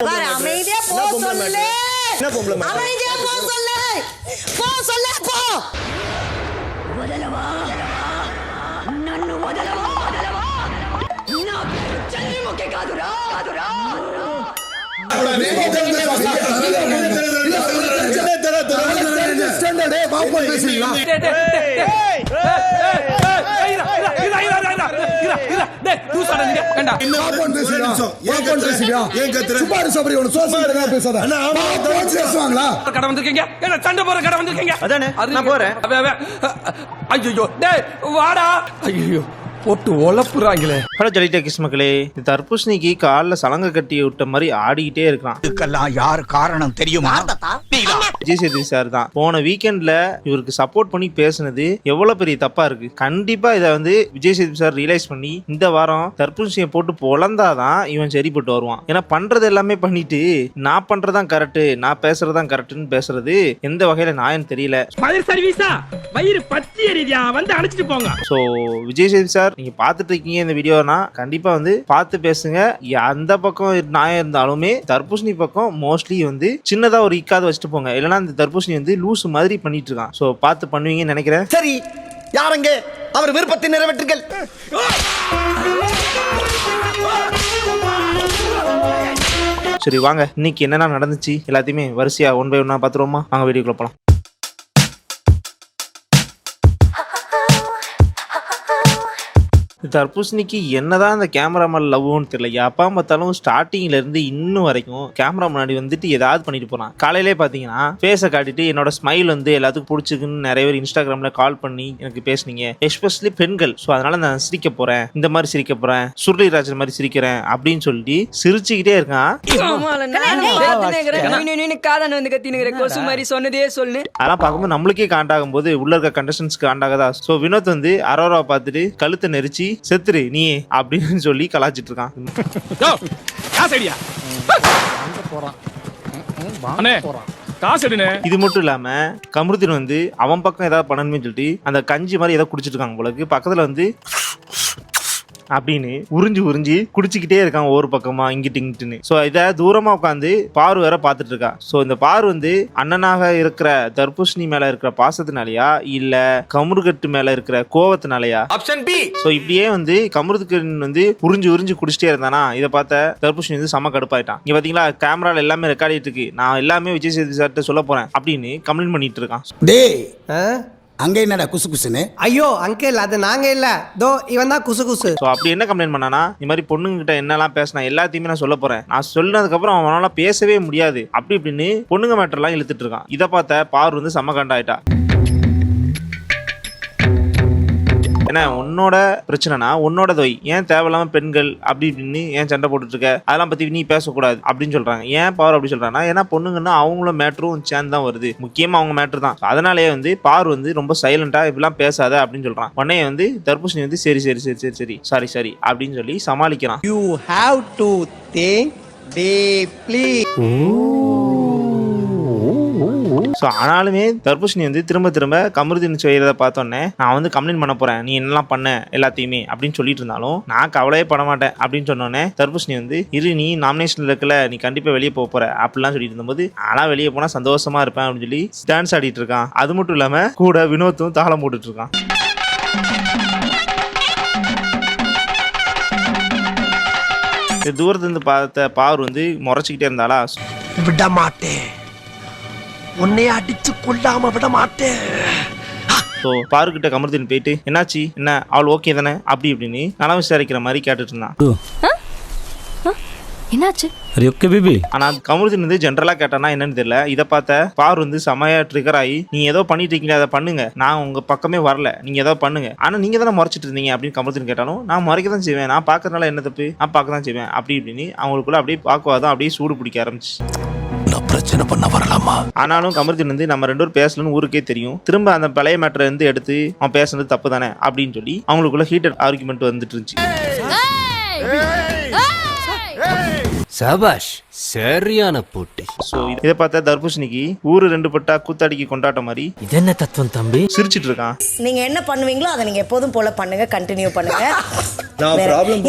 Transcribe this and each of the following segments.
அமைதியா போ சொல்லு? அமைதியா போ சொல்லு போ சொல்லு போ கடை வந்திருக்கீங்க என்ன சண்டை போற கடை வந்திருக்கீங்க? அதானே, நான் போறேன். ஐயோ டேய் வாடா. ஐயோ போட்டு ஒலப்புறாங்களே ஹலோ ஜலி டெக்கிஸ் மக்களே. இந்த தர்பூசணிக்கு காலில் சலங்கை கட்டி விட்ட மாதிரி ஆடிக்கிட்டே இருக்கான். இதுக்கெல்லாம் யார் காரணம் தெரியுமா? விஜய் சேதுபதி சார் தான். போன வீக்கெண்ட்ல இவருக்கு சப்போர்ட் பண்ணி பேசுனது எவ்வளவு பெரிய தப்பா இருக்கு. கண்டிப்பா இதை வந்து விஜய் சேதுபதி சார் ரியலைஸ் பண்ணி இந்த வாரம் தர்பூசணியை போட்டு பொழந்தாதான் இவன் சரிப்பட்டு வருவான். ஏன்னா பண்றது எல்லாமே பண்ணிட்டு நான் பண்றதான் கரெக்ட் நான் பேசுறதுதான் கரெக்ட்னு பேசுறது எந்த வகையில நாயன்னு தெரியல. வயிறு சர்வீஸா வயிறு பத்தி எரியுதா வந்து அணைச்சிட்டு போங்க. ஸோ விஜய் சேதுபதி சார் நீங்க பார்த்துட்டு இருக்கீங்க இந்த வீடியோனா கண்டிப்பா வந்து பார்த்து பேசுங்க. அந்த பக்கம் நாயம் இருந்தாலுமே தர்பூசணி பக்கம் மோஸ்ட்லி வந்து சின்னதா ஒரு இக்காத வச்சுட்டு போங்க. இல்லைன்னா இந்த தர்பூசணி வந்து லூஸ் மாதிரி பண்ணிட்டு இருக்கான் ஸோ பார்த்து பண்ணுவீங்கன்னு நினைக்கிறேன். சரி யாரங்க? அவர் விருப்பத்தை நிறைவேற்றுங்கள். சரி வாங்க. இன்னைக்கு என்னென்ன நடந்துச்சு? எல்லாத்தையுமே வரிசையா ஒன் பை ஒன்னா பார்த்துருவோமா? வாங்க வீடியோக்குள்ள போலாம். தர்பூசணிக்கு என்னதான் அந்த கேமராமேன் லவ்னு தெரியல. எப்பா பார்த்தாலும் ஸ்டார்டிங்ல இருந்து இன்னும் வரைக்கும் கேமரா முன்னாடி வந்துட்டு ஏதாவது பண்ணிட்டு போறான். காலையிலே பாத்தீங்கன்னா ஃபேஸை காட்டிட்டு என்னோட ஸ்மைல் வந்து எல்லாத்துக்கும் பிடிச்சிருக்குன்னு நிறைய பேர் இன்ஸ்டாகிராம்ல கால் பண்ணி எனக்கு பேசுனீங்க. எஸ்பெஷலி பெண்கள். ஸோ அதனால நான் சிரிக்க போறேன். இந்த மாதிரி சிரிக்க போறேன். சுருளிராஜன் மாதிரி சிரிக்கிறேன் அப்படின்னு சொல்லி சிரிச்சுக்கிட்டே இருக்கான். காதன் வந்து கத்தினுங்கிற கொசு மாதிரி சொன்னதே சொல்லு. அதெல்லாம் பார்க்கும்போது நம்மளுக்கே காண்டாகும் போது உள்ள இருக்க கண்டஸ்டன்ஸ்க்கு காண்டாகதா ஸோ வினோத் வந்து அரோரா பார்த்துட்டு கழுத்தை நெரிச்சு செத்துரு நீ அப்படின்னு சொல்லி கலாச்சிட்டு இருக்கான். காசு எடுனே இது மட்டும் இல்லாம கமருதீன் வந்து அவன் பக்கம் ஏதாவது பண்ணணும்னு சொல்லிட்டு அந்த கஞ்சி மாதிரி ஏதோ குடிச்சிட்டு இருக்காங்க போலக்கு பக்கத்துல வந்து அப்படின்னு உறிஞ்சு உறிஞ்சி குடிச்சிக்கிட்டே இருக்கான் ஒவ்வொரு பக்கமா இங்கிட்டு இங்கிட்டுன்னு. ஸோ இதை தூரமா உட்காந்து பாரு வேற பார்த்துட்டு இருக்கா. ஸோ இந்த பாரு வந்து அண்ணனாக இருக்கிற தர்பூசணி மேல இருக்கிற பாசத்தினாலயா இல்ல கமுருகட்டு மேல இருக்கிற கோவத்தினாலயா? ஆப்ஷன் பி ஸோ இப்படியே வந்து கமருதுக்கன் வந்து உறிஞ்சு உறிஞ்சு குடிச்சிட்டே இருந்தானா இதை பார்த்த தர்பூஷணி வந்து செம கடுப்பாயிட்டான். இங்க பாத்தீங்களா கேமரால எல்லாமே ரெக்கார்ட் ஆயிட்டு இருக்கு. நான் எல்லாமே விஜய் சேது சார்கிட்ட சொல்ல போறேன் அப்படின்னு கம்ப்ளைண்ட் பண்ணிட்டு இருக்கான். டேய் அங்க என்னடா குசு குசுன்னு? ஐயோ அங்கிள் அது நாங்க இல்ல. தோ இவன் தான் குசு குசு. ஸோ அப்படி என்ன கம்ப்ளைண்ட் பண்ணானா இந்த மாதிரி பொண்ணுங்கிட்ட என்னெல்லாம் பேசினா எல்லாத்தையுமே நான் சொல்ல போறேன். நான் சொன்னதுக்கப்புறம் அவனால பேசவே முடியாது. அப்படி இப்படின்னு பொண்ணுங்க மேட்டர்லாம் இழுத்துட்டு இருக்கான். இதை பார்த்த பார் வந்து செம கண்டாயிட்டா. ஏன்னா உன்னோட பிரச்சனைனா உன்னோட தொய் ஏன் தேவையில்லாம பெண்கள் அப்படி இப்படின்னு ஏன் சண்டை போட்டுட்டு இருக்க அதெல்லாம் பத்தி நீ பேசக்கூடாது அப்படின்னு சொல்றாங்க. ஏன் பார் அப்படி சொல்றாங்கன்னா ஏன்னா பொண்ணுங்கன்னா அவங்களும் மேட்டரும் சேர்ந்து தான் வருது. முக்கியமா அவங்க மேட்டர் தான். அதனாலேயே வந்து பார் வந்து ரொம்ப சைலண்டா இப்படிலாம் பேசாத அப்படின்னு சொல்றான். உடனே வந்து தர்பூசணி வந்து சரி சரி சரி சரி சரி சாரி சாரி அப்படின்னு சொல்லி சமாளிக்கிறான். You have to think deeply so ஆனாலுமே தர்பூஷணி வந்து திரும்ப திரும்ப கமருதீன் செய்கிறத பார்த்தோன்னே நான் வந்து கம்ப்ளைண்ட் பண்ண போறேன். நீ என்னெல்லாம் பண்ண எல்லாத்தையுமே அப்படின்னு சொல்லிட்டு இருந்தாலும் நான் கவலையே பட மாட்டேன் அப்படின்னு சொன்னோன்னே தர்பூஷணி வந்து இரு நீ நாமினேஷன்ல இருக்கல நீ கண்டிப்பா வெளியே போக போற அப்படிலாம் சொல்லிட்டு இருந்தபோது ஆனால் வெளியே போனா சந்தோஷமா இருப்பேன் அப்படின்னு சொல்லி டான்ஸ் ஆடிட்டு இருக்கான். அது மட்டும் இல்லாம கூட வினோத்தும் தாளம் போட்டுட்டு இருக்கான். இது தூரத்துல இருந்து பார்த்த பார் வந்து முறைச்சிக்கிட்டே இருந்தாளா? விட மாட்டேன் உன்னைய அடிச்சு கொல்லாம விட மாட்டேன். ஸோ பாருக்கிட்ட கமருதீன் போயிட்டு என்னாச்சு? என்ன? அவள் ஓகே தானே? அப்படி இப்படின்னு நலம் விசாரிக்கிற மாதிரி கேட்டுட்டு இருந்தான். என்னாச்சு? ஆனா கமருதீன் வந்து ஜென்ரலா கேட்டானா என்னன்னு தெரியல. இதை பார்த்த பார் வந்து செமையா ட்ரிகர் ஆகி நீங்க ஏதோ பண்ணிட்டு இருக்கீங்க அதை பண்ணுங்க. நான் உங்க பக்கமே வரல. நீங்க ஏதோ பண்ணுங்க. ஆனா நீங்க தானே முறைச்சிட்டு இருந்தீங்க அப்படின்னு கமருதீன் கேட்டாலும் நான் முறைக்க தான் செய்வேன். நான் பார்க்கறதுனால என்ன தப்பு? நான் பார்க்க தான் செய்வேன். அப்படி இப்படின்னு அவங்களுக்குள்ள அப்படியே பாக்குவாதம் அப்படியே சூடு பிடிக்க ஆரம்பிச்சு. பிரச்சனை பண்ண வரலாமா? ஆனாலும் கமருதீன் வந்து நம்ம ரெண்டு பேரும் பேசலன்னு ஊருக்கே தெரியும். திரும்ப அந்த பழைய மேட்டரை இருந்து எடுத்து அவன் பேசுனது தப்பு தானே அப்படின்னு சொல்லி அவங்களுக்குள்ள ஹீட்டட் ஆர்குமெண்ட் வந்துட்டு இருந்துச்சு. சபாஷ் சரியான போட்டி. ஸோ இதை பார்த்தா தர்பூசணிக்கு ஊரு ரெண்டு பட்டா கூத்தாடிக்கு கொண்டாட்டம் மாதிரி இது என்ன தத்துவம் தம்பி? சிரிச்சிட்டு இருக்கான். நீங்க என்ன பண்ணுவீங்களோ அதை நீங்க எப்போதும் போல பண்ணுங்க கண்டினியூ பண்ணுங்க.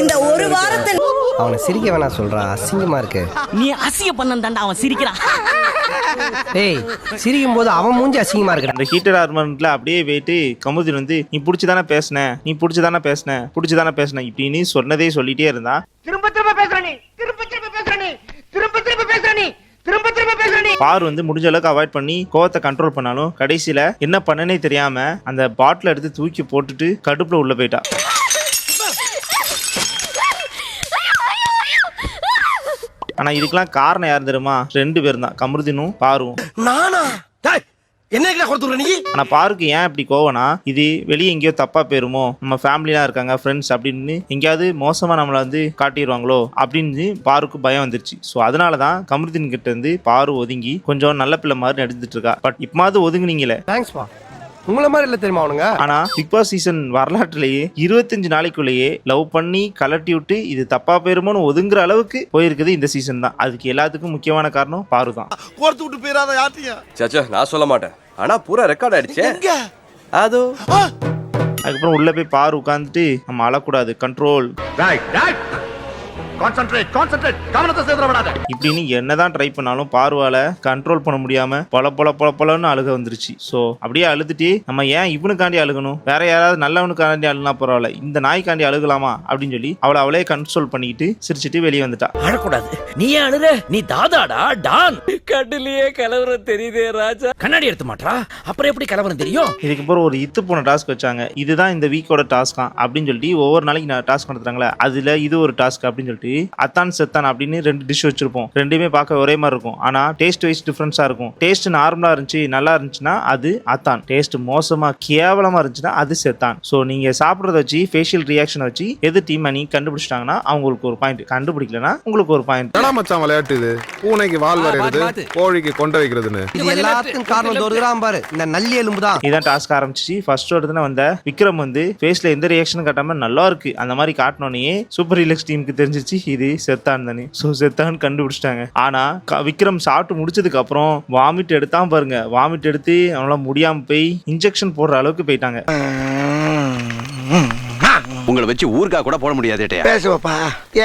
இந்த ஒரு வாரத்தை அவனை சிரிக்க வேணாம் சொல்றான் அசிங்கமா இருக்கு. நீ அசிய பண்ண தாண்டா அவன் சிரிக்கிறான். ஏய் சிரிக்கும் போது அவன் மூஞ்சி அசிங்கமா இருக்கு அந்த ஹீட்டர் ஆர்மெண்ட்ல அப்படியே போயிட்டு கமுதின் வந்து நீ பிடிச்சி தானே பேசின? நீ பிடிச்சி தானே பேசின? பிடிச்சி தானே பேசின இப்படின்னு சொன்னதே சொல்லிட்டே இருந்தா. திரும்ப திரும்ப பேசுற நீ. திரும்ப திரும்ப பேசுற நீ. திரும்ப திரும்ப பேசுற நீ. திரும்ப திரும்ப பேசுற நீ. பார் வந்து முடிஞ்ச அளவுக்கு அவாய்ட் பண்ணி கோவத்தை கண்ட்ரோல் பண்ணாலும் கடைசியில என்ன பண்ணனே தெரியாம அந்த பாட்டில் எடுத்து தூக்கி போட்டுட்டு கடுப்புல உள்ள போயிட்டா. ஆனா இதுக்கெல்லாம் காரணம் யார் தெரியுமா? ரெண்டு பேரும் தான். கமருதினும் பாரும் நானா? என்ன கொடுத்துற நீ? ஆனா பாருக்கு ஏன் இப்படி கோவனா இது வெளியே எங்கேயோ தப்பா போயிருமோ? நம்ம ஃபேமிலிலாம் இருக்காங்க ஃப்ரெண்ட்ஸ் அப்படின்னு எங்கேயாவது மோசமா நம்மளை வந்து காட்டிடுவாங்களோ? அப்படின்னு பாருக்கு பயம் வந்துருச்சு. ஸோ அதனால தான் கமருதீன் கிட்ட இருந்து பாரு ஒதுங்கி கொஞ்சம் நல்ல பிள்ளை மாதிரி நடந்துட்டு இருக்கா. பட் இப்பமாவது ஒதுங்குனீங்களே. தேங்க்ஸ் பா உங்கள மாதிரி இல்ல தெரியுமா அவனுங்க? ஆனா பிக் பாஸ் சீசன் வரலாற்றிலேயே இருபத்தஞ்சு நாளைக்குள்ளேயே லவ் பண்ணி கலட்டி விட்டு இது தப்பா போயிருமோன்னு ஒதுங்குற அளவுக்கு போயிருக்குது இந்த சீசன் தான். அதுக்கு எல்லாத்துக்கும் முக்கியமான காரணம் பாரு தான். கோர்த்து விட்டு போயிடாத யார்ட்டையும் சச்சா நான் சொல்ல மாட்டேன். ஆனா பூரா ரெக்கார்ட் ஆயிடுச்சே. அதோ. அதுக்கப்புறம் உள்ள போய் பாரு உட்காந்துட்டு நம்ம அழக்கூடாது. கண்ட்ரோல் கான்சென்ட்ரேட் கான்சென்ட்ரேட் கவனத்தை சேர்த்துட விடாத இப்படின்னு என்னதான் ட்ரை பண்ணாலும் பார்வால கண்ட்ரோல் பண்ண முடியாம பொல பொல பொல பொலன்னு அழுக வந்துருச்சு. ஸோ அப்படியே அழுதுட்டு நம்ம ஏன் இவனுக்காண்டி அழுகணும்? வேற யாராவது நல்லவனுக்காண்டி அழுனா பரவாயில்ல. இந்த நாய்க்காண்டி அழுகலாமா? அப்படின்னு சொல்லி அவளை அவளே கண்ட்ரோல் பண்ணிக்கிட்டு சிரிச்சிட்டு வெளியே வந்துட்டா. அழக்கூடாது நீ அழுற? நீ தாதாடா டான். கண்ணிலேயே கலவரம் தெரியுதே ராஜா. கண்ணாடி எடுத்து மாட்டா அப்புறம் எப்படி கலவரம் தெரியும்? இதுக்கப்புறம் ஒரு இத்து போன டாஸ்க் வச்சாங்க. இதுதான் இந்த வீக்கோட டாஸ்கா அப்படின்னு சொல்லிட்டு ஒவ்வொரு நாளைக்கு நான் டாஸ்க் நடத்துறாங்களே அதுல இது ஒரு டாஸ்க் அப்படின்னு சொல்லிட்டு அத்தான் செத்தான் அப்படின்னு ரெண்டு டிஷ் வச்சிருப்போம். ரெண்டுமே பார்க்க ஒரே மாதிரி இருக்கும். ஆனா டேஸ்ட் வைஸ் டிஃப்ரென்ஸா இருக்கும். டேஸ்ட் நார்மலா இருந்துச்சு நல்லா இருந்துச்சுன்னா அது அத்தான். டேஸ்ட் மோசமா கேவலமா இருந்துச்சுன்னா அது செத்தான். ஸோ நீங்க சாப்பிட்றத வச்சு ஃபேஷியல் ரியாக்ஷன் வச்சு எது டீம் அணி கண்டுபிடிச்சிட்டாங்கன்னா அவங்களுக்கு ஒரு பாயிண்ட் கண்டுபிடிக்கலனா உங்களுக்கு ஒரு பாயிண்ட் மச்சான் விளையாட்டு இது? பூனைக்கு வால் வரைகிறது கோழிக்கு கொண்டை வைக்கிறதுன்னு. இது எல்லாத்துக்கும் காரணம் தோறுகிறான் பாரு. இந்த நல்லி எலும்பு தான். இதான் டாஸ்க் ஆரம்பிச்சிச்சு. ஃபர்ஸ்ட் இடத்துல வந்த விக்ரம் வந்து ஃபேஸ்ல எந்த ரியாக்ஷனும் காட்டாம நல்லா இருக்கு. அந்த மாதிரி காட்டினோடனே சூப்பர் ரிலக்ஸ் டீமுக்கு தெரிஞ்சிச்சு இது செத்தான் தானே. ஸோ செத்தான் கண்டுபிடிச்சிட்டாங்க. ஆனா க- விக்ரம் சாப்பிட்டு முடிச்சதுக்கு அப்புறம் வாமிட் எடுத்தான் பாருங்க. வாமிட் எடுத்து அவனால முடியாமல் போய் இன்ஜெக்ஷன் போடுற அளவுக்கு போயிட்டாங்க. உங்களை வச்சு ஊருக்கா கூட போட முடியாது பேசுவப்பா.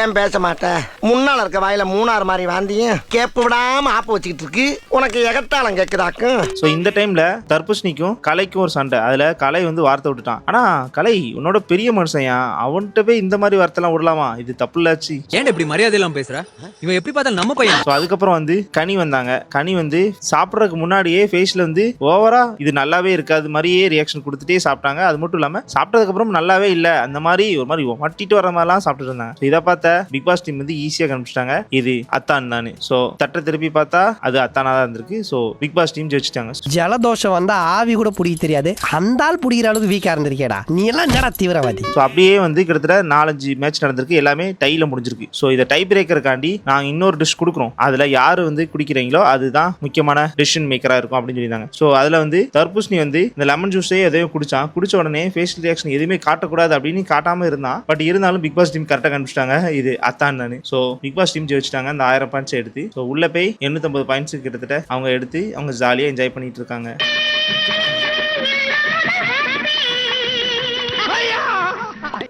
ஏன் பேச மாட்ட? முன்னால இருக்க வாயில மூணாறு மாதிரி வாந்தியும் கேப்பு விடாம ஆப்ப வச்சுக்கிட்டு இருக்கு. உனக்கு எகத்தாளம் கேக்குதாக்கும் ஸோ இந்த டைம்ல தர்பூசணிக்கும் கலைக்கும் ஒரு சண்டை. அதுல கலை வந்து வார்த்தை விட்டுட்டான். ஆனா கலை உன்னோட பெரிய மனுஷன்யா? அவன்கிட்ட போய் இந்த மாதிரி வார்த்தைலாம் விடலாமா? இது தப்பு இல்லாச்சு ஏன் இப்படி மரியாதை இல்லாம பேசுற? இவன் எப்படி பார்த்தா நம்ம பையன். ஸோ அதுக்கப்புறம் வந்து கனி வந்தாங்க. கனி வந்து சாப்பிட்றதுக்கு முன்னாடியே ஃபேஸில் வந்து ஓவரா இது நல்லாவே இருக்காது மாதிரியே ரியாக்ஷன் கொடுத்துட்டே சாப்பிட்டாங்க. அது மட்டும் இல்லாமல் சாப்பிட்டதுக்கு அப்புறம் நல்லாவே இல்லை. அந்த மாதிரி ஒரு மாதிரி மட்டிட்டு வர மாதிரிலாம் சாப்பிட்டு இருந்தாங்க. இதை பார்த்தா பிக் பாஸ் டீம் வந்து ஈஸியாக கண்டுபிடிச்சிட்டாங்க. இது அத்தான் தானே ஸோ தட்டை திருப்பி பார்த்தா அது அத்தானா தான் இருந்திருக்கு. ஸோ பிக் பாஸ் டீம் ஜெயிச்சிட்டாங்க. ஜலதோஷம் வந்தா ஆவி கூட பிடிக்க தெரியாது. அந்த ஆள் பிடிக்கிற அளவுக்கு வீக்கா இருந்திருக்கேடா. நீ எல்லாம் என்னடா தீவிரவாதி? ஸோ அப்படியே வந்து கிட்டத்தட்ட நாலஞ்சு மேட்ச் நடந்திருக்கு. எல்லாமே டைல முடிஞ்சிருக்கு. ஸோ இதை டை பிரேக்கருக்காண்டி நாங்கள் இன்னொரு டிஷ் கொடுக்குறோம். அதில் யார் வந்து குடிக்கிறீங்களோ அதுதான் முக்கியமான டிசிஷன் மேக்கராக இருக்கும் அப்படின்னு சொல்லியிருந்தாங்க. ஸோ அதில் வந்து தர்பூசணி வந்து இந்த லெமன் ஜூஸே எதையும் குடிச்சான். குடிச்ச உடனே ஃபேஷியல் ரியாக்ஷன் எதுவுமே காட்டக்கூடாது அப்படின்னு காட்டாம இருந்தான். பட் இருந்தாலும் பிக் பாஸ் டீம் கரெக்டாக கண்டுபிடிச்சிட்டாங்க. இது அத்தான் தானே ஸோ பிக் பாஸ் டீம் ஜெயிச்சிட்டாங்க. அந்த ஆயிரம் பாயிண்ட்ஸ் எடுத்து. ஸோ உள்ள போய் எண்ணூற்றம்பது பாயிண்ட்ஸ் கிட்டத்தட்ட அவங்க எடுத்து அவங்க ஜாலியாக என்ஜாய் பண்ணிட்டு இருக்காங்க.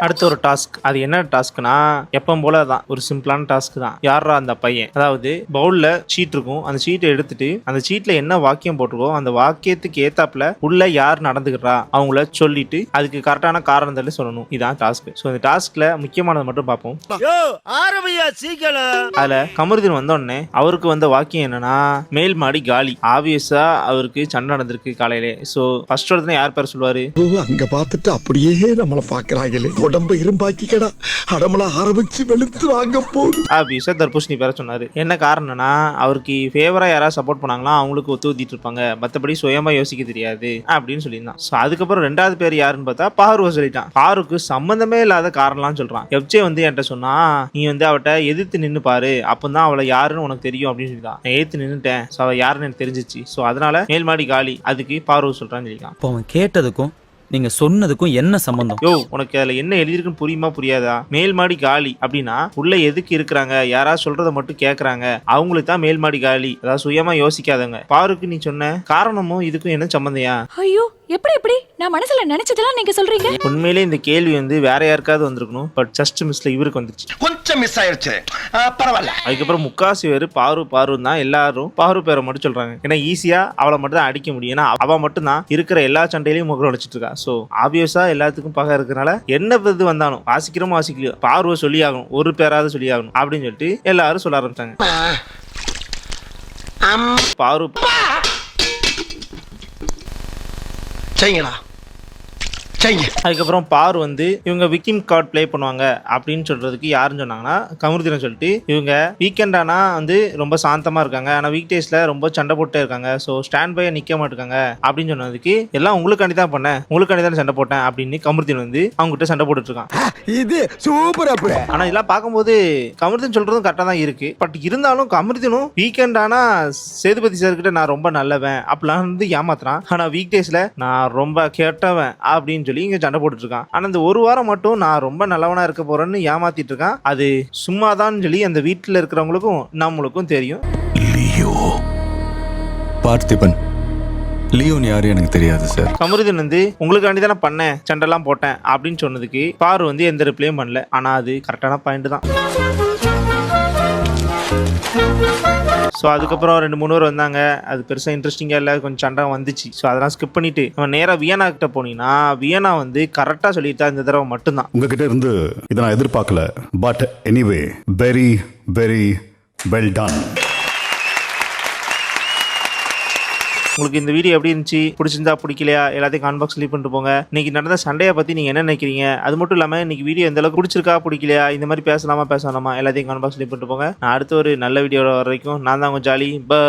அடுத்த ஒரு டாஸ்க் அது என்ன டாஸ்க்னா எப்பவும் போல தான் ஒரு சிம்பிளான டாஸ்க் தான். யாரா அந்த பையன்? அதாவது பவுல்ல சீட் இருக்கும். அந்த சீட்டை எடுத்துட்டு அந்த சீட்ல என்ன வாக்கியம் போட்டிருக்கோ அந்த வாக்கியத்துக்கு ஏத்தாப்புல உள்ள யார் நடந்துக்கிறா அவங்கள சொல்லிட்டு அதுக்கு கரெக்டான காரணம் சொல்லி சொல்லணும். இதான் டாஸ்க் ஸோ இந்த டாஸ்க்ல முக்கியமானது மட்டும் பார்ப்போம். அதுல கமருதீன் வந்த உடனே அவருக்கு வந்த வாக்கியம் என்னன்னா மேல் மாடி காலி. ஆப்வியஸா அவருக்கு சண்டை நடந்திருக்கு காலையிலே. ஸோ ஃபர்ஸ்ட் இடத்துல யார் பேர் சொல்லுவாரு? அங்க பார்த்துட்டு அப்படியே நம்மள பாக்குறாங்களே உடம்பு இரும்பாக்கிக்கடா. அடமள ஆரம்பிச்சு வெளுத்து வாங்க போகுது ஆப்வியஸா தர்பூசணி பேர சொன்னாரு. என்ன காரணம்னா அவருக்கு ஃபேவரா யாராவது சப்போர்ட் பண்ணாங்களா அவங்களுக்கு ஒத்து ஊத்திட்டு இருப்பாங்க. மத்தபடி சுயமா யோசிக்க தெரியாது அப்படின்னு சொல்லியிருந்தான். ஸோ அதுக்கப்புறம் ரெண்டாவது பேர் யாருன்னு பார்த்தா பாருவ சொல்லிட்டான் பாருக்கு சம்பந்தமே இல்லாத காரணம்லாம் சொல்றான். எப்ஜே வந்து என்கிட்ட சொன்னா நீ வந்து அவட்ட எதிர்த்து நின்னு பாரு. அப்பதான் அவளை யாருன்னு உனக்கு தெரியும் அப்படின்னு சொல்லிட்டான் நான் எதிர்த்து நின்னுட்டேன். ஸோ அவ யாருன்னு எனக்கு தெரிஞ்சிச்சு. ஸோ அதனால மேல்மாடி காலி. அதுக்கு பார்வ சொல்றான்னு சொல்லிட்டான் இப்போ அவன் கேட்டதுக்கும் நீங்க சொன்னதுக்கும் என்ன சம்பந்தம்? யோ உனக்கு அதுல என்ன எழுதிருக்குன்னு புரியுமா புரியாதா? மேல் மாடி காலி. அப்படின்னா உள்ள எதுக்கு இருக்கிறாங்க? யாராவது சொல்றத மட்டும் கேக்குறாங்க. அவங்களுக்கு தான் மேல் மாடி காலி. அதாவது சுயமா யோசிக்காதவங்க. பாருக்கு நீ சொன்ன காரணமும் இதுக்கும் என்ன சம்மந்தையா ஐயோ எப்படி எப்படி? நான் மனசுல நினைச்சதெல்லாம் நீங்க சொல்றீங்க. உண்மையிலே இந்த கேள்வி வந்து வேற யாருக்காவது வந்திருக்கணும். பட் ஜஸ்ட் மிஸ்ல இவருக்கு வந்துருச்சு. கொஞ்சம் மிஸ் ஆயிருச்சு. ஆ, பரவாயில்ல. அதுக்கப்புறம் முக்காசி பேர் பாரு பாரு தான் எல்லாரும் பாரு பேரை மட்டும் சொல்றாங்க. ஏன்னா ஈஸியா அவளை மட்டும் தான் அடிக்க முடியும். ஏன்னா அவ மட்டும் தான் இருக்கிற எல்லா சண்டையிலையும் முகம் அடிச்சிட்டு இருக்கா. ஸோ ஆப்வியஸா எல்லாத்துக்கும் பகை இருக்கிறனால என்ன இது வந்தாலும் வாசிக்கிறோம் வாசிக்கலையோ பார்வை சொல்லி ஆகணும் ஒரு பேராவது சொல்லி ஆகணும் அப்படின்னு சொல்லிட்டு எல்லாரும் சொல்ல ஆரம்பிச்சாங்க. பாரு. செய்யுங்க அதுக்கப்புறம் பார் வந்து இவங்க விக்கிம் கார்டு ப்ளே பண்ணுவாங்க அப்படின்னு சொல்றதுக்கு யாருன்னு சொன்னாங்கன்னா கமருதினம் சொல்லிட்டு இவங்க வீக்கெண்ட் ஆனா வந்து ரொம்ப சாந்தமா இருக்காங்க. ஆனா வீக் டேஸ்ல ரொம்ப சண்டை போட்டே இருக்காங்க. ஸோ ஸ்டாண்ட் பைய நிக்க மாட்டாங்க அப்படின்னு சொன்னதுக்கு எல்லாம் உங்களுக்காண்டி தான் பண்ணேன். உங்களுக்காண்டி தான் சண்டை போட்டேன் அப்படின்னு கமருதீன் வந்து அவங்க கிட்ட சண்டை போட்டுட்டு இருக்கான் இது சூப்பர் அப்ப. ஆனா இதெல்லாம் பார்க்கும்போது கமருதீன் சொல்றதும் கரெக்டாக தான் இருக்கு. பட் இருந்தாலும் கமருதீனும் வீக்கெண்ட் ஆனா சேதுபதி சார் கிட்ட நான் ரொம்ப நல்லவன் அப்படிலாம் வந்து ஏமாத்துறான். ஆனா வீக் டேஸ்ல நான் ரொம்ப கெட்டவன் அப்படின்னு சொல்லி இங்க சண்டை போட்டுட்டு இருக்கான் ஆனா இந்த ஒரு வாரம் மட்டும் நான் ரொம்ப நல்லவனா இருக்க போறேன்னு ஏமாத்திட்டு இருக்கான். அது சும்மாதான் சொல்லி அந்த வீட்டுல இருக்கிறவங்களுக்கும் நம்மளுக்கும் தெரியும். லியோ. பார்த்திபன். லியோன் யாரு எனக்கு தெரியாது சார். கமருதீன் வந்து உங்களுக்காண்டி தானே பண்ணேன் சண்டைலாம் போட்டேன் அப்படின்னு சொன்னதுக்கு பாரு வந்து எந்த ரிப்ளையும் பண்ணல. ஆனா அது கரெக்டான பாயிண்ட் தான். ஸோ அதுக்கப்புறம் ரெண்டு மூணு பேர் வந்தாங்க. அது பெருசாக இன்ட்ரெஸ்டிங்காக இல்லை கொஞ்சம் சண்டை வந்துச்சு. ஸோ அதெல்லாம் ஸ்கிப் பண்ணிட்டு நம்ம நேராக வியனா கிட்ட போனீங்கன்னா வியனா வந்து கரெக்டாக சொல்லிட்டா இந்த தடவை மட்டும்தான். உங்ககிட்ட இருந்து இதை நான் எதிர்பார்க்கல. But anyway very very well done உங்களுக்கு இந்த வீடியோ எப்படி இருந்துச்சு? பிடிச்சிருந்தா பிடிக்கலையா? எல்லாத்தையும் கான் பாக்ஸ் லீவ் பண்ணிட்டு போங்க. இன்னைக்கு நடந்த சண்டையை பற்றி நீங்கள் என்ன நினைக்கிறீங்க? அது மட்டும் இல்லாமல் இன்னைக்கு வீடியோ எந்த அளவுக்கு பிடிச்சிருக்கா பிடிக்கலையா? இந்த மாதிரி பேசலாமா பேசலாமா எல்லாத்தையும் கான் பாக்ஸ் லீவ் பண்ணிட்டு போங்க. நான் அடுத்த ஒரு நல்ல வீடியோ வர வரைக்கும் நான் தான் உங்கள் ஜாலி. பை